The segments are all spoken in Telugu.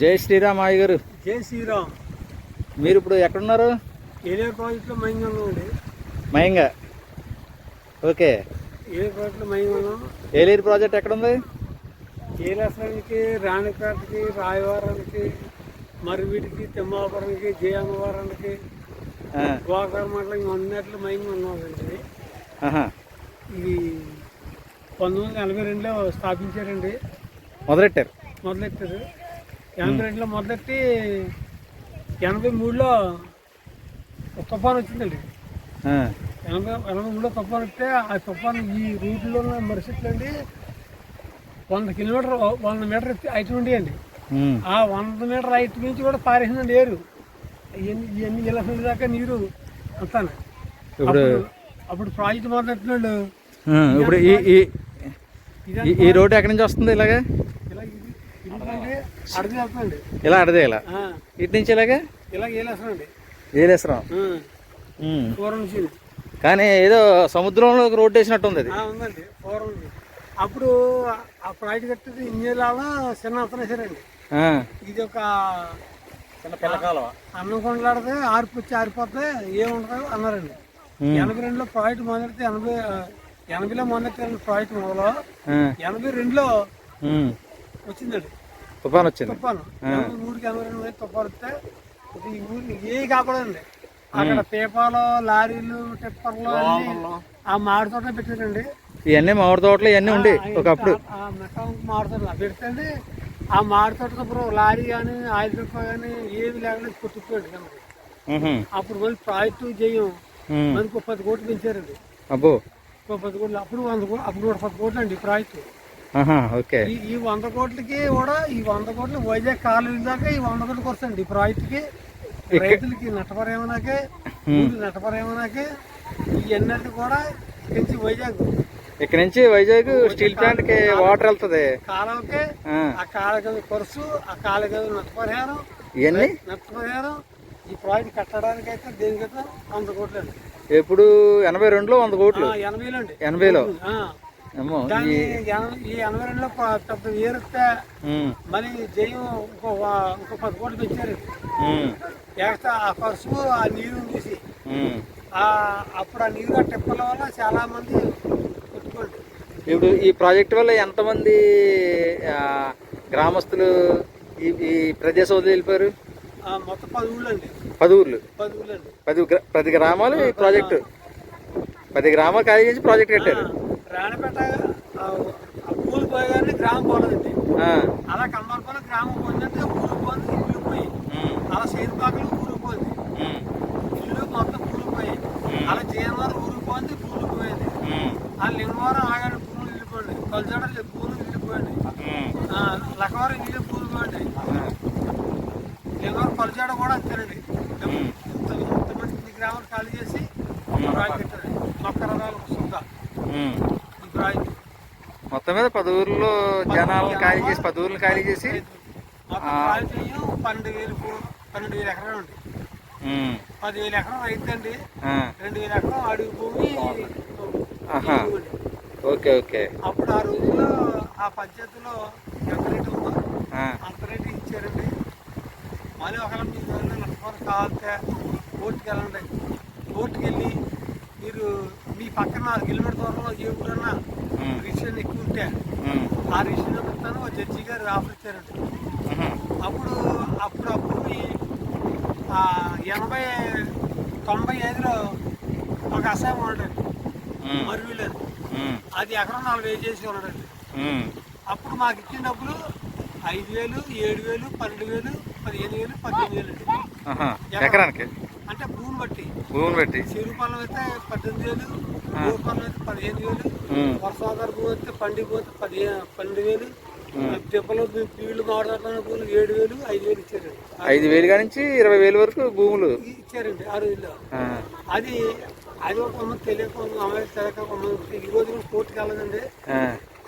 జై శ్రీరామ్ అయ్య గారు. జై శ్రీరామ్. మీరు ఇప్పుడు ఎక్కడున్నారు? ప్రాజెక్టులో మైంగా ఉన్నామండి మయంగా. ఓకే. ప్రాజెక్టులో ఉన్నాం. ఏలేరు ప్రాజెక్ట్ ఎక్కడుంది? ఏలేశ్వరానికి రాణిపేటకి రాయవరానికి మరివీటికి తిమ్మాపురానికి జయమ్మవారానికి గోకర్ మండలం ఇవన్నిట్లో మైంగా ఉన్నామండి. ఇది పంతొమ్మిది వందల ఎనభై రెండులో స్థాపించారండి. మొదలెట్టారు? మొదలెట్టారు. ఎనభై రెండులో మొదలెట్టి ఎనభై మూడులో ఒక తుఫాన్ వచ్చిందండి. ఎనభై ఎనభై మూడులో తుఫాన్ వస్తే ఆ తుఫాన్ ఈ రూట్లో ఉన్న మరుసట్లు అండి వంద కిలోమీటర్ వంద మీటర్ హైట్ ఉండి అండి. ఉమ్, ఆ వంద మీటర్ హైట్ నుంచి కూడా పారేసిందండి ఏరు. ఇవన్నీ ఇలా దాకా నీరు అంతాను. ఇప్పుడు అప్పుడు- ప్రాజెక్ట్ మొదలెట్టినాడు ఆ, ఇప్పుడు ఈ రోడ్డు ఎక్కడి నుంచి వస్తుంది ఇలాగా? ఇది అడిగి వెళ్తుందండి ఇలా అడదే ఇలా ఇటు నుంచి ఇలాగా ఇలా ఏలేస్తానండి ఏలేశ్వరం ఉమ్. పూర్వం నుంచి. కానీ ఏదో సముద్రంలో రోడ్డు వేసినట్టు ఉంది అది. ఆ, ఉందండి పూర్వం నుంచి. అప్పుడు ఆ ప్రాజెక్ట్ కట్టేది ఇంజనీర్లాగా చిన్న అతనేసారండి ఆ, ఇది ఒక చిన్న పిల్లకాలం అన్నం కొండలాడితే ఆర్పు వచ్చి ఆరిపోతే ఏముండదు అన్నారండి. ఎనభై రెండులో ప్రాజెక్ట్ మొదలెడితే ఎనభై ఎనభైలో మొదలెట్టారు ప్రాజెక్ట్ మొదలు. ఎనభై రెండులో. వచ్చిందండి. తుఫాన్ వచ్చింది. తుఫాను. మూడుకి ఎనభై మీద తుఫాను వస్తే ఈ ఊరికి ఏ కాపాడండి. అక్కడ పీపాలు లారీలు టిప్పర్లు ఆ మాడి తోట పెట్టారండి ఇవన్నీ మామిడి తోటలు ఇవన్నీ ఉండి ఒకప్పుడు. ఆ మెకానిక్ మారుతారు పెడితే ఆ మాడి తోట అప్పుడు లారీ కానీ ఆయిల్ పిప్ప కానీ ఏమి లేకుండా ఉహు, అప్పుడు మళ్ళీ ప్రాజెక్ట్ చేయం. మనకు పది కోట్లు పెంచారండి. అబ్బో. ఇంకో పది కోట్లు. అప్పుడు వంద కోట్లు అప్పుడు కూడా పది కోట్లు అండి ప్రాజెక్ట్. ఓకే. ఈ వంద కోట్లకి కూడా ఈ వంద కోట్లు వైజాగ్ కాలువ దాకా ఈ వంద కోట్లకి వస్తాయండి. ఈ ప్రాజెక్ట్కి రైతులకి నష్టపరేమనాకే ఊరు నష్టపరేమనాకే ఇవన్నీ కూడా ఇక్కడి నుంచి వైజాగ్. ఇక్కడ నుంచి వైజాగ్ స్టీల్ ప్లాంట్కి వాటర్ వెళ్తుంది. కాలువకి ఆ, కాలగది ఖర్చు ఆ కాలగది నష్టపరిహారం ఇవన్నీ? నష్టపరిహారం ఈ ప్రాజెక్ట్ కట్టడానికి అయితే దేనికైతే వంద కోట్లు ఎప్పుడు? ఎనభై రెండులో వంద కోట్లు. ఎనభైలో అండి. ఎనభైలో. ఈ ప- పెద్ద ఏరిస్తే మళ్ళీ జయం ఇంకో ఇంకో పది కోట్లు పెంచారు ఎక్స్ట్రా ఆ ఖర్చు ఆ నీరు తీసి. అప్పుడు ఆ నీరు ఆ టిప్పల వల్ల చాలా మంది కొట్టుకోండి ఇప్పుడు ఈ ప్రాజెక్ట్ వల్ల ఎంతమంది గ్రామస్తులు ఈ ఈ ప్రదేశం వదిలి వెళ్ళిపోయారు ఆ, మొత్తం పది ఊళ్ళు అండి పది ఊర్లు? పది ఊళ్ళు అండి పది గ్రా- పది గ్రామాలు ఈ ప్రాజెక్టు? పది గ్రామాలు ఖాళీ చేసి ప్రాజెక్ట్ కట్టారు? రాణపేట ఊరు పోయగానే గ్రామం పోలేదండి. అలా కమ్మరపల్లి గ్రామం పోయిందంటే ఊరు పోయింది ఇల్లు పోయి అలా సేరుపాకలు ఊరు పోయింది. ఇల్లు మొత్తం ఊరు పోయి అలా జయనవారం ఊరు పోయింది ఊరు పోయింది. ఆ లింగవారం ఆగాడు పూలు వెళ్ళిపోయింది కొలచడ పూలు వెళ్ళిపోయింది లక్కవారం ఇల్లు పూలు పోయింది లింగవారం కొలచాడ కూడా అంతేనండి. ఇంతమంది గ్రామాలు ఖాళీ చేసి మొక్క. ఈ ప్రాజెక్ట్ మొత్తం మీద పది ఊర్లో జనాలను ఖాళీ చేసి పది ఊర్లు ఖాళీ చేసి పన్నెండు వేలు పన్నెండు వేల ఎకరాలు ఉంది ఉమ్, పదివేల ఎకరం ఆ, రెండు వేల ఎకరం అడుగు భూమి. Okay okay. అప్పుడు ఆ రోజుల్లో ఆ పంచాయతీలో ఎంత రేటు ఉందో అంత రేటు ఇచ్చారండి. మళ్ళీ ఒకవేళ ఏదైనా నష్టపరం కావాలంటే కోర్టుకి వెళ్ళండి. కోర్టుకి వెళ్ళి మీరు మీ పక్కన నాలుగు కిలోమీటర్ దూరంలో ఉమ్, రిజిస్ట్రేషన్ ఎక్కువ ఉంటే ఆ రిజిస్ట్రేషన్ ఓ జడ్జి గారు ఆఫర్ ఇచ్చారండి అప్పుడు అప్పుడు ఆ భూమి ఎనభై తొంభై ఐదులో ఒక అసహాయం ఉండేది. ఉమ్, మరువు లేదు. ఉమ్, అది ఎకరం నలభై వేలు చేసి ఉండేది. అప్పుడు మాకు ఇచ్చిన డబ్బులు ఐదు వేలు ఏడు వేలు పన్నెండు వేలు పదిహేను వేలు పద్దెనిమిది వేలు. ఎకరానికి? అంటే భూమి బట్టి. భూమిని పెట్టి చెరువు పొలం అయితే పద్దెనిమిది వేలు భూమి పొలం అయితే పదిహేను వేలు వర్షాధార భూమి అయితే పండి పోతే పదిహేను పన్నెండు వేలు. దెబ్బలు వీళ్ళు మాట్లాడుతున్న భూములు ఏడు వేలు ఐదు వేలు ఇచ్చారండి ఐదు వేలు నుంచి ఇరవై వేలు వరకు భూములు. ఇచ్చారండి ఆ. రోజుల్లో అది అది ఒక కొంత తెలియక అమ్మాయి తెలియక ఈ రోజు కూడా కోర్టుకి వెళ్ళదండి.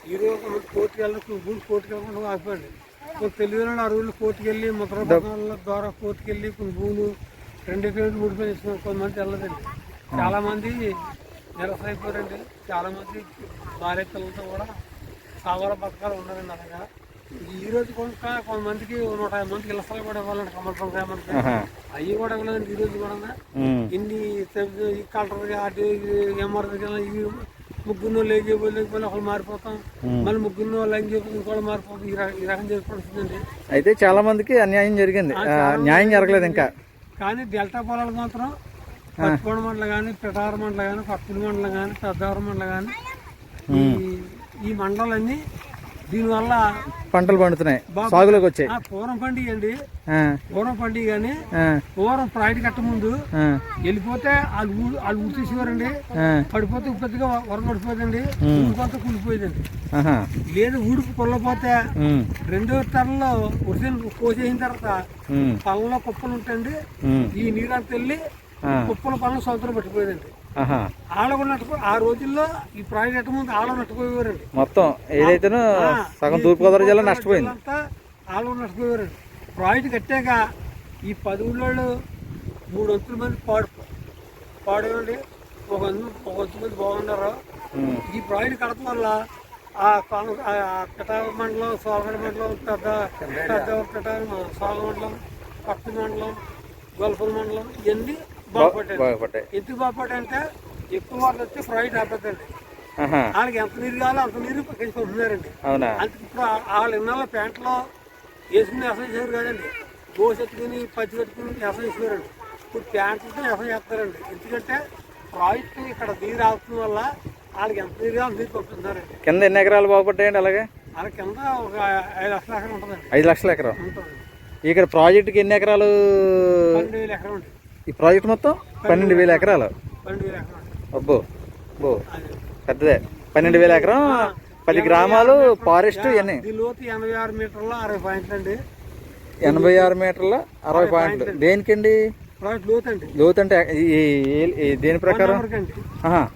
ఈ రోజు కొంత కోర్టుకి వెళ్ళక భూమి కోర్టుకి వెళ్ళకుండా ఆగిపోయింది కొంత తెలియని ఆ రోజులు కోర్టుకి వెళ్ళి ముద్ర ద్వారా కోర్టుకి వెళ్ళి కొన్ని భూములు రెండు ఎకరాలు మూడు పని ఇస్తున్నారు కొంతమంది వెళ్ళదండి చాలా మంది నిరసైపోయారండి చాలా మంది భార్య పిల్లలతో కూడా సాగర బతకాలు ఉన్నారండి అలాగా ఈ రోజు కొంత కొంతమందికి నూట యాభై మందికి ఇళ్ళ కూడా ఇవ్వాలండి. కమలపురం గ్రామానికి. అవి కూడా ఇవ్వలేదండి ఈ రోజు కూడా. ఇన్ని ఈ కలెక్టర్ ఆర్టీ ఎంఆర్ ఈ ముగ్గురు లేకపోతే లేకపోతే ఒకళ్ళు మారిపోతాం. మళ్ళీ ముగ్గురు లైన్ చెప్పి ఇంకోళ్ళు మారిపోతాం. ఈ రకం చేసుకోవాల్సిందండి అయితే చాలా మందికి అన్యాయం జరిగింది. న్యాయం జరగలేదు ఇంకా. కానీ డెల్టా పొలాలు మాత్రం పచ్చిపొడి మండలం కానీ పిటార మండలం కానీ పత్తిడి మండలం కానీ పెద్దవరం మండలం కానీ ఈ ఈ మండలాలన్నీ దీనివల్ల పంటలు పండుతున్నాయి. సాగులోకి వచ్చాయి. పూర్వం పండుగ అండి పూర్వం పండుగ కానీ పూర్వం ప్రాయిడ్ కట్ట ముందు వెళ్ళిపోతే వాళ్ళు వాళ్ళు ఊరు తీసేవారండి. ఆ, పడిపోతే ఉప్పతిగా వరద పడిపోయిందండి. ఊరిపోతే కూలిపోయిందండి. లేదు ఊరికి కొల్లపోతే రెండో తరంలో ఒరిజినల్ కోసేసిన తర్వాత పళ్ళలో కుప్పలు ఉంటాయండి. ఈ నీరంతా వెళ్ళి ఆ, కుప్పల పళ్ళం సముద్రం పట్టిపోయిందండి. ఆహా. ఆళ్ళ కూడా నట్టుకో ఆ రోజుల్లో ఈ ప్రాజెక్ట్ ముందు ఆళ్ళ నట్టుకోయేవారండి మొత్తం ఏదైతేనో సగం తూర్పుగోదావరి జిల్లా నష్టపోయింది. అంతా ఆళ్ళ నట్టుకోయేవారండి ప్రాజెక్ట్ కట్టాక ఈ పది ఊళ్ళో మూడు వంతుల మంది పాడు పాడేవండి ఒక ఒక వంతు మంది బాగున్నారు? ఈ ప్రాజెక్ట్ కడతం వల్ల ఆ పిఠాల మండలం సోగడ మండలం పెద్ద పెద్ద పిఠాల సోగ మండలం పట్టు మండలం గొల్పల మండలం ఇవన్నీ బాగుపడ్డాయి. ఎందుకు బాగుపడ్డాయి అంటే ఎక్కువ వాళ్ళు వచ్చి ప్రాజెక్ట్ ఆపేద్దండి. ఆహా. వాళ్ళకి ఎంత నీరు కావాలో అంత నీరు పంపుతున్నారండి అవునా? అందుకు ఇప్పుడు వాళ్ళ ఇన్నాళ్ళ ప్యాంట్లో వేసుకుని వ్యవసాయం చేయరు కదండి. గోసి ఎత్తుకుని పచ్చి పెట్టుకుని వ్యవసాయం చేస్తున్నారండి. ఇప్పుడు ప్యాంట్లతో వ్యవసాయం చేస్తారండి ఎందుకంటే ప్రాజెక్ట్ ఇక్కడ నీరు ఆపుతున్న వల్ల వాళ్ళకి ఎంత నీరు కావాలో నీరు పంపుతున్నారండి కింద ఎన్ని ఎకరాలు బాగుపడ్డాయండి అలాగే? వాళ్ళ కింద ఒక ఐదు లక్షల ఎకరం ఉంటుందండి. ఐదు లక్షల ఎకరం. ఉంటుంది ఇక్కడ ప్రాజెక్టుకి ఎన్ని ఎకరాలు? పన్నెండు వేల ఎకరం ఉంటుంది ఈ ప్రాజెక్ట్ మొత్తం పన్నెండు వేల ఎకరాలు. అబ్బో అబ్బో పెద్దదే. పన్నెండు వేల ఎకరం పది గ్రామాలు ఫారెస్ట్ ఇవన్నీ. ఎనభై ఆరు మీటర్ల అరవై పాయింట్లు అండి. ఎనభై ఆరు మీటర్ల అరవై పాయింట్లు. దేనికండి? లోతు అండి. లోతు అంటే ఈ- దేని ప్రకారం?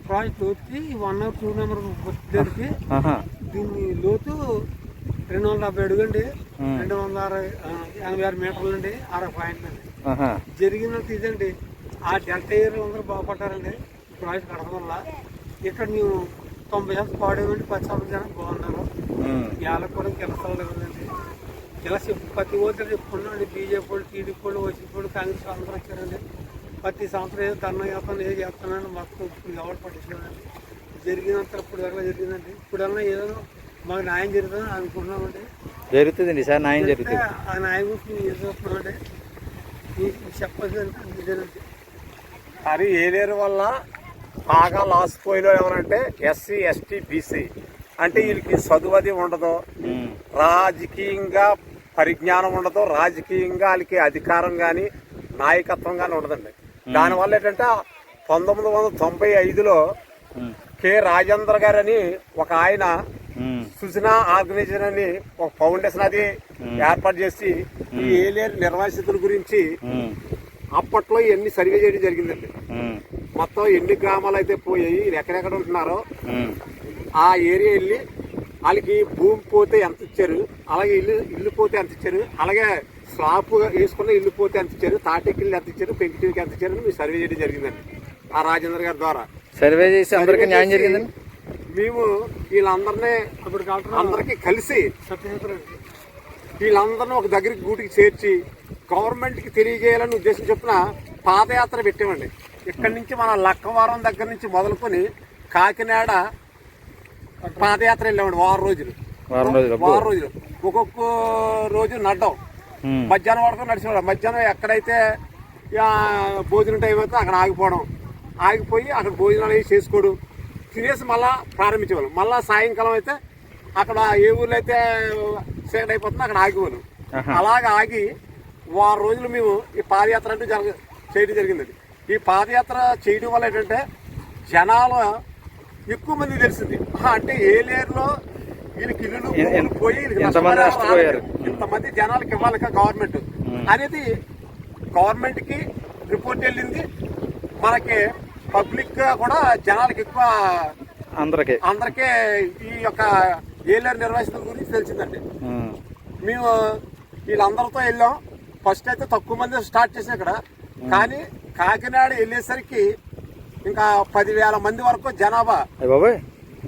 ప్రాజెక్ట్ లోతుకి వన్ అవర్ టూ నెంబర్ దగ్గరికి లోతు రెండు వందల డెబ్బై అడుగు అండి రెండు వందల అరవై ఎనభై ఆరు మీటర్లు అండి. అరవై పాయింట్లు అండి. జరిగినంత ఇదండి ఆ డెల్టా ఏరియాలో అందరూ బాగుపడ్డారండి. ప్రాజెక్ట్ కడగడం వల్ల ఇక్కడ మేము తొంభై శాతం పాడేవండి పది శాతం జనం బాగున్నారు. వాళ్ళకి కూడా గెలసాలు లేదండి. ఇలా ప్రతి ఓటర్ చెప్పుకున్నాండి బీజేపీ వాళ్ళు టీడీపీ వాళ్ళు వైసీపీ వాళ్ళు కాంగ్రెస్ అందరూ వచ్చారండి. ప్రతి సంవత్సరం ఏదో ధర్నా చేస్తాను ఏదో చేస్తానని మొత్తం ఇప్పుడు ఎవరు పట్టించుకోనండి జరిగినంత ఇప్పుడు దగ్గర జరిగిందండి. ఇప్పుడన్నా ఏదో మాకు న్యాయం జరుగుతుందని అనుకుంటున్నామండి. జరుగుతుందండి సార్ న్యాయం జరిగితే జరుగుతుంది. ఆ న్యాయం గురించి మేము ఏం అది ఏలేరు వల్ల బాగా లాస్ పోయిలో ఎవరంటే ఎస్సీ ఎస్టీ బీసీ. అంటే వీళ్ళకి చదువు అది ఉండదు. రాజకీయంగా పరిజ్ఞానం ఉండదు. రాజకీయంగా వాళ్ళకి అధికారం కానీ నాయకత్వం కానీ ఉండదండి. దానివల్ల ఏంటంటే పంతొమ్మిది వందల తొంభై ఐదులో కె రాజేంద్ర గారని ఒక ఆయన సుజనా ఆర్గనైజేషన్ అని ఒక ఫౌండేషన్ అది ఏర్పాటు చేసి ఈ ఏలేరు నిర్వాసితుల గురించి అప్పట్లో ఇవన్నీ సర్వే చేయడం జరిగిందండి. మొత్తం ఎన్ని గ్రామాలు అయితే పోయాయి ఎక్కడెక్కడ ఉంటున్నారో ఆ ఏరియా వెళ్ళి వాళ్ళకి భూమి పోతే ఎంత ఇచ్చారు అలాగే ఇల్లు ఇల్లు పోతే ఎంత ఇచ్చారు అలాగే స్లాప్ వేసుకున్న ఇల్లు పోతే ఎంత ఇచ్చారు తాటెక్కిళ్ళు ఎంత ఇచ్చారు పెంకిటికి ఎంత ఇచ్చారు మీరు సర్వే చేయడం జరిగిందండి. ఆ రాజేంద్ర గారి ద్వారా. సర్వే చేసి అందరికీ న్యాయం జరిగిందండి? మేము వీళ్ళందరినీ అప్పుడు అందరికీ కలిసి వీళ్ళందరినీ ఒక దగ్గరికి గూటికి చేర్చి గవర్నమెంట్కి తెలియజేయాలని ఉద్దేశం చొప్పున పాదయాత్ర పెట్టామండి. ఇక్కడి నుంచి మన లక్కవరం దగ్గర నుంచి మొదలుకొని కాకినాడ పాదయాత్ర వెళ్ళామండి వారం రోజులు. వారం రోజులు అబ్బో. వారం రోజులు. ఒక్కొక్క రోజు నడ్డం. మధ్యాహ్నం వరకు నడిచేవాడు మధ్యాహ్నం ఎక్కడైతే ఆ, భోజనం టైం అయితే అక్కడ ఆగిపోవడం. ఆగిపోయి అక్కడ భోజనాలు అవి చేసుకోవడం. తినేసి మళ్ళా ప్రారంభించేవాళ్ళం. మళ్ళా సాయంకాలం అయితే అక్కడ ఏ ఊర్లో అయితే చీకటి అయిపోతుందో అక్కడ ఆగిపోను. అలాగ ఆగి వారం రోజులు మేము ఈ పాదయాత్ర అంటూ జరగ చేయడం జరిగిందండి. ఈ పాదయాత్ర చేయడం వల్ల ఏంటంటే జనాలు ఎక్కువ మంది తెలిసింది. అంటే ఏ లేరులో వీళ్ళకి భూములు పోయి. ఇంతమంది జనాలకు ఇవ్వాలి గవర్నమెంట్. అనేది గవర్నమెంట్కి రిపోర్ట్ వెళ్ళింది. మనకి పబ్లిక్గా కూడా జనాలకి ఎక్కువ అందరికీ. అందరికీ ఈ యొక్క ఏలేరు నిర్వహిస్తున్న గురించి తెలిసిందండి. మేము వీళ్ళందరితో వెళ్ళాం. ఫస్ట్ అయితే తక్కువ మంది స్టార్ట్ చేసాం ఇక్కడ. కానీ కాకినాడ వెళ్ళేసరికి ఇంకా పదివేల మంది వరకు జనాభా.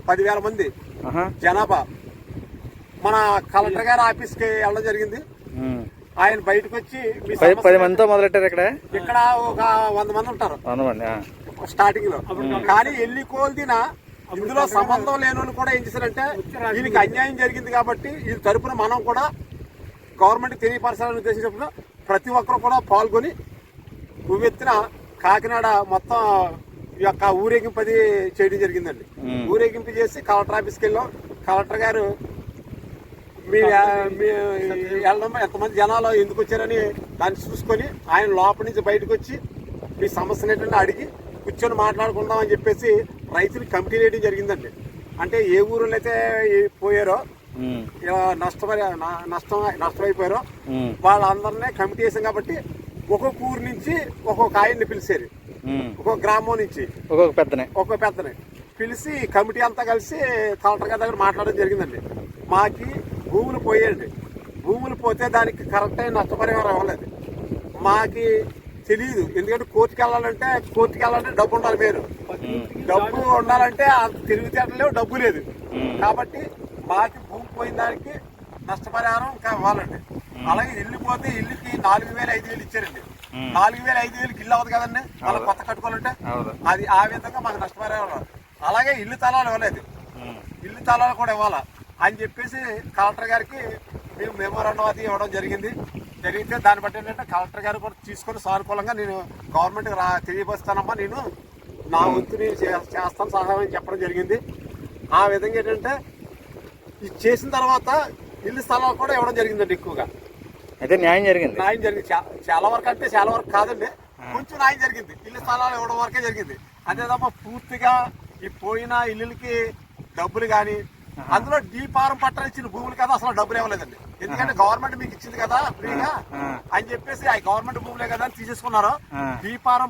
పదివేల మంది జనాభా. మన కలెక్టర్ గారి ఆఫీస్కి వెళ్ళడం జరిగింది. ఆయన బయటకు వచ్చి పది మందితో మొదలెట్టారు ఇక్కడ? ఇక్కడ ఒక వంద మంది ఉంటారు. స్టార్టింగ్లో. కానీ ఎల్లి కోల్దిన ఇందులో సంబంధం లేని కూడా ఏం చేశారంటే దీనికి అన్యాయం జరిగింది కాబట్టి ఈ తరపున మనం కూడా గవర్నమెంట్ తెలియపరచాలని ఉద్దేశించినప్పుడు ప్రతి ఒక్కరు కూడా పాల్గొని ఉవ్వెత్తిన కాకినాడ మొత్తం ఈ యొక్క ఊరేగింపు అది చేయడం జరిగిందండి. ఊరేగింపు చేసి కలెక్టర్ ఆఫీస్కి వెళ్ళాం. కలెక్టర్ గారు మీ మీ వెళ్ళడం ఎంతమంది జనాలు ఎందుకు వచ్చారని దాన్ని చూసుకొని ఆయన లోపల నుంచి బయటకు వచ్చి మీ సమస్యలు ఏంటంటే అడిగి కూర్చొని మాట్లాడుకుందాం అని చెప్పేసి రైతులు కమిటీ వేయడం జరిగిందండి. అంటే ఏ ఊరిలో అయితే పోయారో నష్టపరి నష్టం నష్టమైపోయారో. వాళ్ళందరినీ కమిటీ వేసాం కాబట్టి ఒక్కొక్క ఊరు నుంచి ఒక్కొక్క ఆయన్ని పిలిచారు. ఒక్కొక్క గ్రామం నుంచి. ఒక్కొక్క పెద్దనే. ఒక్కొక్క పెద్దని. పిలిచి కమిటీ అంతా కలిసి కలెక్టర్ గారి దగ్గర మాట్లాడడం జరిగిందండి. మాకి భూములు పోయండి భూములు పోతే దానికి కరెక్ట్ అయిన నష్టపరిహారం ఇవ్వలేదు మాకి తెలియదు ఎందుకంటే కోర్టుకి వెళ్ళాలంటే కోర్టుకి వెళ్ళాలంటే డబ్బు ఉండాలి మీరు డబ్బు ఉండాలంటే అంత తెలివితేటలు లేవు డబ్బు లేదు. మ్మ్. కాబట్టి మాకి భూమి పోయిన దానికి నష్టపరిహారం ఇంకా ఇవ్వాలండి. అలాగే ఇల్లు పోతే ఇల్లుకి నాలుగు వేలు ఐదు వేలు ఇచ్చారండి. మ్మ్. నాలుగు వేలు ఐదు వేలకి ఇల్లు అవ్వదు కదండి? మళ్ళీ కొత్త కట్టుకోవాలంటే అది ఆ విధంగా మాకు నష్టపరిహారం. అలాగే ఇల్లు తలాలు ఇవ్వలేదు. ఇల్లు తలాలు కూడా ఇవ్వాలా? అని చెప్పేసి కలెక్టర్ గారికి మేము మెమోరాండం అది ఇవ్వడం జరిగింది. జరిగితే దాన్ని బట్టి ఏంటంటే కలెక్టర్ గారు కూడా తీసుకొని సానుకూలంగా నేను గవర్నమెంట్ రా తెలియపరుస్తానమ్మా నేను నా వంతు నేను చే- చేస్తాను సహాయం అని చెప్పడం జరిగింది. ఆ విధంగా ఏంటంటే ఇది చేసిన తర్వాత ఇల్లు స్థలాలు కూడా ఇవ్వడం జరిగిందండి ఎక్కువగా. అయితే న్యాయం జరిగింది. న్యాయం జరిగింది. చాలా వరకు అంటే చాలా వరకు కాదండి. కొంచెం న్యాయం జరిగింది. ఇల్లు స్థలాలు ఇవ్వడం వరకే జరిగింది. అంతే తప్ప పూర్తిగా ఈ పోయిన ఇల్లులకి డబ్బులు కానీ అందులో డీపారం పట్టాలు ఇచ్చిన భూములు కదా అసలు డబ్బులు ఇవ్వలేదండి. ఎందుకంటే గవర్నమెంట్ మీకు ఇచ్చింది కదా ఫ్రీగా. అని చెప్పేసి ఆ గవర్నమెంట్ భూములే కదా అని తీసేసుకున్నారు.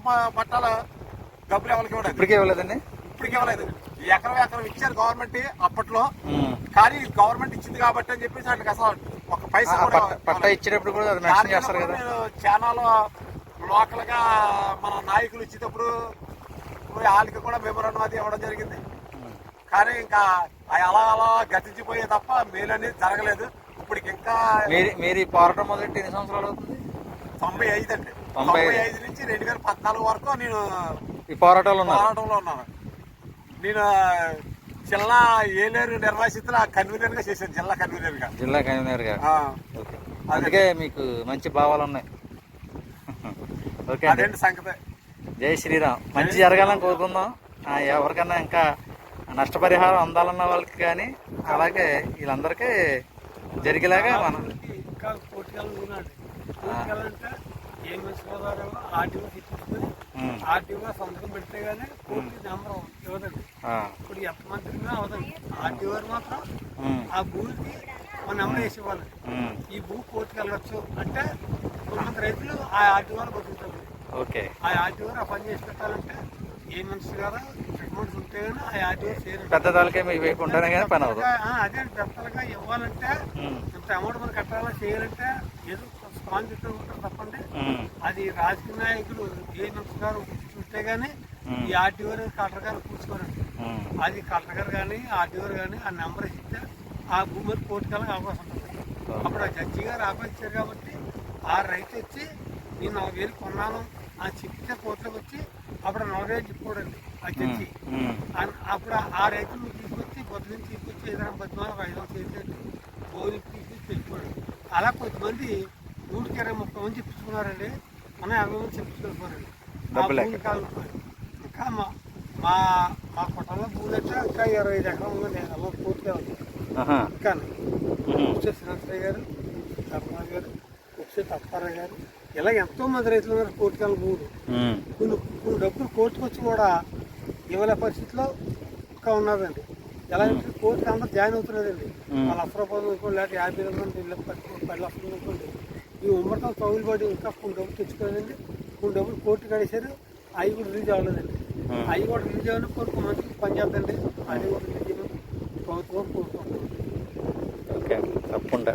ప- పట్టాల డబ్బులు ఎవరికి ఇవ్వలేదు. ఇప్పటికే ఇవ్వలేదండి? ఇప్పటికి ఇవ్వలేదు. ఎకరం ఎకరం ఇచ్చారు గవర్నమెంట్ అప్పట్లో. కానీ గవర్నమెంట్ ఇచ్చింది కాబట్టి అని చెప్పేసి వాళ్ళకి అసలు ఒక పైసా పట్ట. ఇచ్చేటప్పుడు కూడా కదా. ఛానల్ లోకల్గా మన నాయకులు ఇచ్చేటప్పుడు వాళ్ళకి కూడా మెమోరాండం అది ఇవ్వడం జరిగింది. కానీ ఇంకా అలా అలా గతించిపోయే తప్ప మేలు అనేది జరగలేదు. ఇప్పటికి ఇంకా మీరు మీరు ఈ పోరాటం మొదలెట్టి ఎన్ని సంవత్సరాలు అవుతుంది? తొంభై ఐదు అండి. తొంభై ఐదు. నుంచి రెండు వేల పద్నాలుగు వరకు నేను ఈ పోరాటాలు పోరాటంలో ఉన్నాను. నేను జిల్లా ఏలేరు నిర్వాసితుల కన్వీనర్గా చేశాను జిల్లా కన్వీనర్గా జిల్లా కన్వీనర్ ఓకే. అందుకే మీకు మంచి భావాలు ఉన్నాయి. ఓకే అదేంటి సంగతి? జై శ్రీరామ్. మంచి జరగాలని కోరుకుందాం. ఎవరికన్నా ఇంకా నష్టపరిహారం అందాలన్న వాళ్ళకి కానీ అలాగే వీళ్ళందరికీ జరిగేలాగా మనం ఇంకా కోర్టుకెళ్ళి ఉన్నాడు కోర్టుకెళ్ళాలంటే ఏ మనిషి ద్వారా ఆర్టీఓ తెప్పించుకొని ఆర్టీఓ సంతకం పెడితే గానీ కోర్టు నెంబర్ ఇవ్వదండి. ఇప్పుడు ఎంతమంది అవదండి ఆర్టీఓ మాత్రం ఆ భూమికి మన నెంబర్ వేసి ఇవ్వాలి. ఈ భూ కోర్టుకి వెళ్ళొచ్చు. అంటే కొంతమంది రైతులు ఆ ఆర్టీఓ బతుకుతారు. ఓకే. ఆ ఆర్టీఓ ఆ పని చేసి పెట్టాలంటే ఏ మనిషి గారు రికమెండ్స్ ఉంటే గానీ ఆ ఆర్టీఓ చేయరు పెద్ద దానికే మీకు ఉంటేనే కానీ పని అవ్వదు ఆ, అదే పెద్దలుగా ఇవ్వాలంటే ఇంత అమౌంట్ మనం కట్టాలా చేయాలంటే ఏదో స్పాన్ ఉంటారు తప్పండి. ఉమ్, అది రాజకీయ నాయకులు ఏ మనిషి గారు చూస్తే గానీ ఈ ఆర్టీఓ కలెక్టర్ గారు కూర్చోరండి. ఉమ్, అది కలెక్టర్ గారు కానీ ఆర్టీఓ గారు కానీ ఆ నెంబర్ ఇస్తే ఆ భూమి కోర్టుకెళ్ళకి అవకాశం ఉంటుంది. అప్పుడు ఆ జడ్జి గారు ఆపేచ్చారు కాబట్టి ఆ రైతు వచ్చి నేను నలభై వేలు కొన్నాను అని చెప్తే కోర్టులోకి వచ్చి అప్పుడు నలభై చెప్పుకోడండి ఆ అప్పుడు ఆ రైతులు తీసుకొచ్చి బతుకుని తీసుకొచ్చి ఏదైనా బతుకులు ఒక ఐదు వందలు చేసేది భూమి తీసుకొచ్చి వెళ్ళిపోయాడు అలా కొంతమంది నూటికి ఇరవై ముప్పై మంది చెప్పించుకున్నారండి. మన యాభై మంది ఆ కాలిపోయారు ఇంకా మా మా మా కుటుంబ భూమి అయితే ఇంకా ఇరవై ఐదు ఎకరం ఉందండి. అమ్మ పూర్తిగా ఉంది ఇంకా శ్రీనాథయ్య గారు ధర్మరాజు గారు కుర్చే తప్పారావు గారు ఇలా ఎంతో మంది రైతులు ఉన్నారు కోర్టుకెళ్ళి ఉమ్, కొన్ని కొన్ని డబ్బులు కోర్టుకు వచ్చి కూడా ఇవ్వలే పరిస్థితిలో ఇంకా ఉన్నదండి ఎలా అంటే కోర్టుకి అందరూ జాయిన్ అవుతున్నదండి మ్మ్. వాళ్ళ లక్ష రూపాయలు అనుకోండి లేకపోతే యాభై వేలు అనుకోండి పది పది లక్షలు అనుకోండి ఈ ఉమ్మడితో తగులు పడి ఇంకా కొన్ని డబ్బులు తెచ్చుకోలేదండి. కొన్ని డబ్బులు కోర్టు కడేశారు అవి కూడా రిలీజ్ అవ్వలేదండి. అవి కూడా రిలీజ్ అవ్వని కొన్ని మందికి పని చేద్దండి. అది కూడా రిలీజ్ ప్రభుత్వం కోరుకుంటున్నాం ఓకే తప్పకుండా.